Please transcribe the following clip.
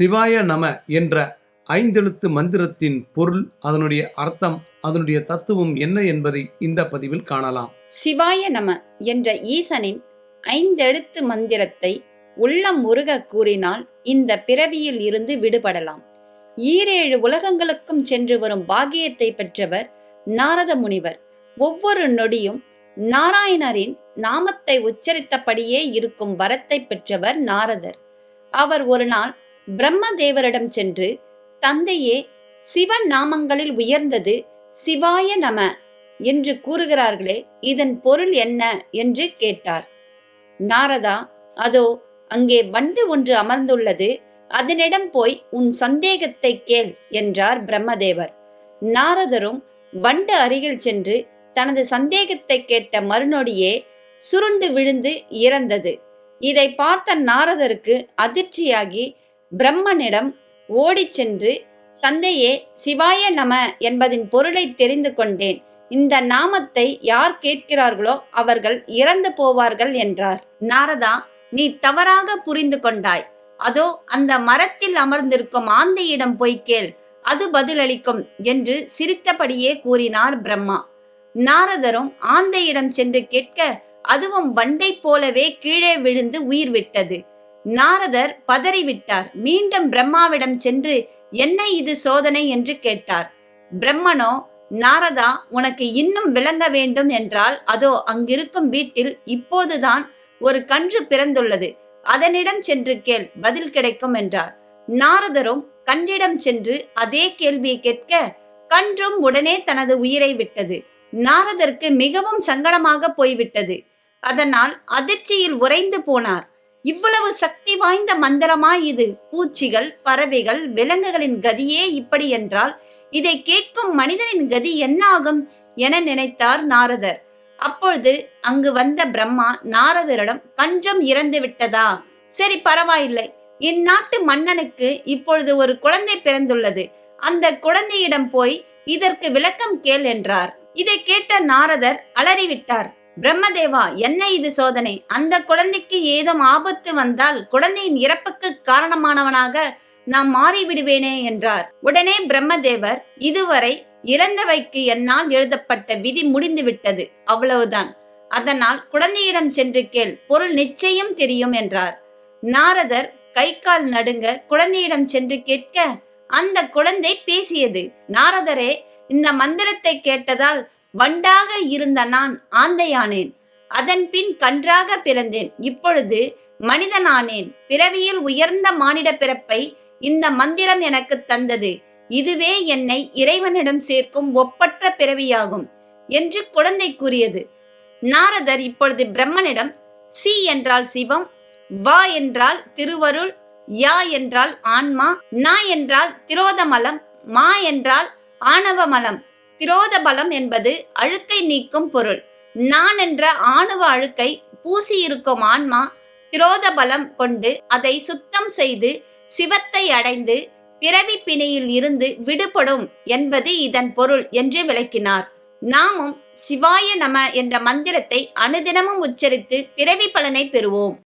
சிவாய நம என்ற ஐந்தெழுத்து மந்திரத்தின் பொருள் அதனுடைய அர்த்தம் அதனுடைய தத்துவம் என்ன என்பதை இந்த பதிவில் காணலாம். சிவாய நம என்ற ஈசனின் ஐந்தெழுத்து மந்திரத்தை உள்ளம் முருக கூறினால் இந்த பிறவியில் இருந்து விடுபடலாம். ஈரேழு உலகங்களுக்கும் சென்று வரும் பாக்கியத்தை பெற்றவர் நாரத முனிவர். ஒவ்வொரு நொடியும் நாராயணரின் நாமத்தை உச்சரித்தபடியே இருக்கும் வரத்தை பெற்றவர் நாரதர். அவர் ஒரு நாள் பிரம்மதேவரிடம் சென்று தந்தையே சிவன் நாமங்களில் உயர்ந்தது சிவாய நம என்று கூறுகிறார்களே இதன் பொருள் என்ன என்று கேட்டார். நாரதா அதோ அங்கே வண்டு ஒன்று அமர்ந்துள்ளது அதனிடம் போய் உன் சந்தேகத்தை கேள் என்றார் பிரம்மதேவர். நாரதரும் வண்டு அருகில் சென்று தனது சந்தேகத்தை கேட்ட மறுநொடியே சுருண்டு விழுந்து இறந்தது. இதை பார்த்த நாரதருக்கு அதிர்ச்சியாகி பிரம்மனிடம் ஓடிச் சென்று தந்தையே சிவாய நம என்பதின் பொருளை தெரிந்து கொண்டேன். இந்த நாமத்தை யார் கேட்கிறார்களோ அவர்கள் இறந்து போவார்கள் என்றார். நாரதா நீ தவறாக புரிந்து கொண்டாய். அதோ அந்த மரத்தில் அமர்ந்திருக்கும் ஆந்தையிடம் போய் கேள். அது பதிலளிக்கும் என்று சிரித்தபடியே கூறினார் பிரம்மா. நாரதரும் ஆந்தையிடம் சென்று கேட்க அதுவும் வண்டை போலவே கீழே விழுந்து உயிர் விட்டது. நாரதர் பதறிவிட்டார். மீண்டும் பிரம்மாவிடம் சென்று என்ன இது சோதனை? என்று கேட்டார். பிரம்மனோ நாரதா உனக்கு இன்னும் விளங்க வேண்டும் என்றால் அதோ அங்கிருக்கும் வீட்டில் இப்போதுதான் ஒரு கன்று பிறந்துள்ளது. அதனிடம் சென்று கேள் பதில் கிடைக்கும் என்றார். நாரதரும் கன்றிடம் சென்று அதே கேள்வியை கேட்க கன்றும் உடனே தனது உயிரை விட்டது. நாரதற்கு மிகவும் சங்கடமாக போய்விட்டது. அதனால் அதிர்ச்சியில் உறைந்து போனார். இவ்வளவு சக்தி வாய்ந்த மந்திரமா இது. பூச்சிகள் பறவைகள் விலங்குகளின் கதியே இப்படி என்றால் இதை கேட்கும் மனிதனின் கதி என்ன ஆகும் என நினைத்தார் நாரதர். அப்பொழுது அங்கு வந்த பிரம்மா நாரதரிடம் கன்றம் இறந்து விட்டதா? சரி பரவாயில்லை. இந்நாட்டு மன்னனுக்கு இப்பொழுது ஒரு குழந்தை பிறந்துள்ளது. அந்த குழந்தையிடம் போய் இதற்கு விளக்கம் கேள் என்றார். இதை கேட்ட நாரதர் அலறிவிட்டார். பிரம்மதேவா என்ன இது சோதனை? அந்த குழந்தைக்கு ஏதும் ஆபத்து வந்தால் குழந்தையின் இறப்புக்கு காரணமானவனாக நான் மாறிவிடுவேனே என்றார். உடனே பிரம்மதேவர் இதுவரை இறந்தவைக்கு என்னால் எழுதப்பட்ட விதி முடிந்துவிட்டது. அவ்வளவுதான். அதனால் குழந்தையிடம் சென்று கேள். பொருள் நிச்சயம் தெரியும் என்றார். நாரதர் கை கால் நடுங்க குழந்தையிடம் சென்று கேட்க அந்த குழந்தை பேசியது. நாரதரே இந்த மந்திரத்தை கேட்டதால் வண்டாக இருந்த நான் ஆந்தையானேன். அதன் பின் கன்றாக பிறந்தேன். இப்பொழுது மனிதனானேன். பிறவியில் உயர்ந்த மானிட பிறப்பை இந்த மந்திரம் எனக்கு தந்தது. இதுவே என்னை இறைவனிடம் சேர்க்கும் ஒப்பற்ற பிறவியாகும் என்று குழந்தை கூறியது. நாரதர் இப்பொழுது பிரம்மனிடம் சி என்றால் சிவம் வா என்றால் திருவருள் யா என்றால் ஆன்மா நா என்றால் திரோதமலம் மா என்றால் ஆணவமலம் திரோத பலம் என்பது அழுக்கை நீக்கும் பொருள். நான் என்ற ஆணவ அழுக்கை பூசி இருக்கும் ஆன்மா திரோத பலம் கொண்டு அதை சுத்தம் செய்து சிவத்தை அடைந்து பிறவி பிணையில் இருந்து விடுபடும் என்பது இதன் பொருள் என்று விளக்கினார். நாமும் சிவாய நம என்ற மந்திரத்தை அனுதினமும் உச்சரித்து பிறவி பலனை பெறுவோம்.